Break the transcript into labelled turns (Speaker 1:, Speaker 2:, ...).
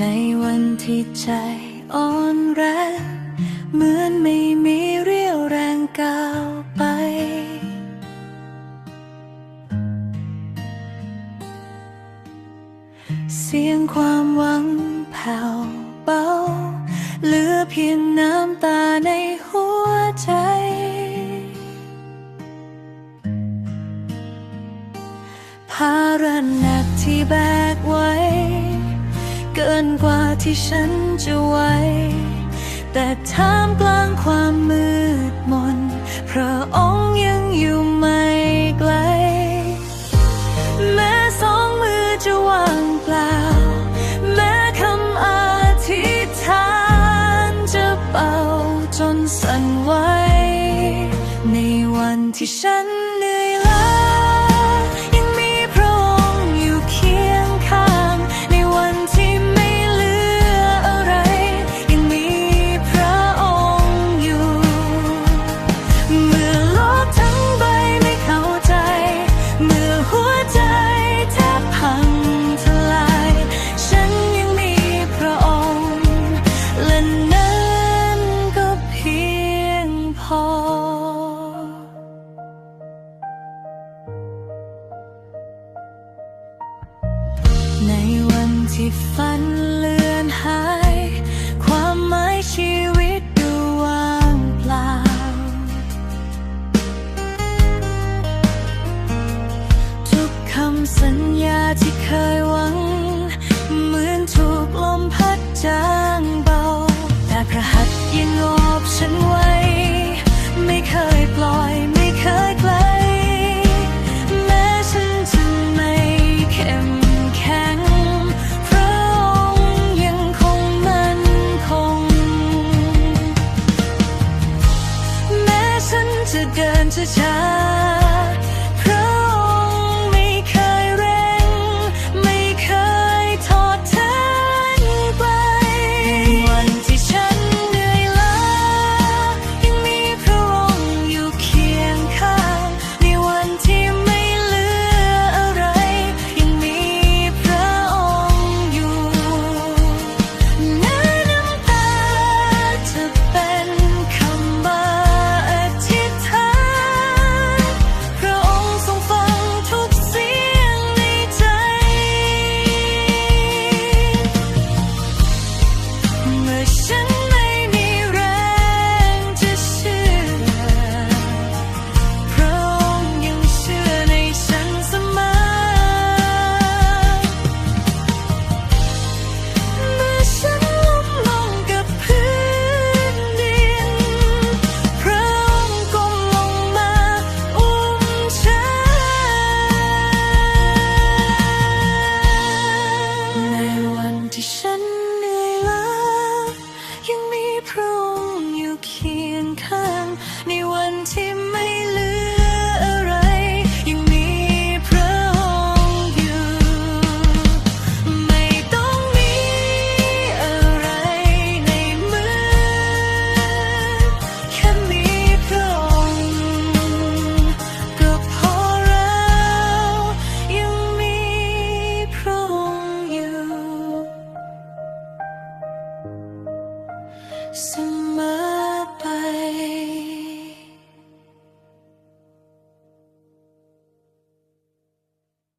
Speaker 1: ในวันที่ใจอ่อนแรงเหมือนไม่มีเรี่ยวแรงก้าวไป เสียงความหวังแผ่วเบา เหลือเพียงน้ำตาในหัวใจ ภาระหนักที่แบกไว้ เกินกว่าที่ฉันจะไหวแต่ท่ามกลางความมืดมนพระองค์ยังอยู่ไม่ไกล แม้สองมือจะวางเปล่า แม้คำอธิษฐานจะเป่าจนสั่นไหวในวันที่ฉันเหนื่อย ที่ฝันลื มัน mission.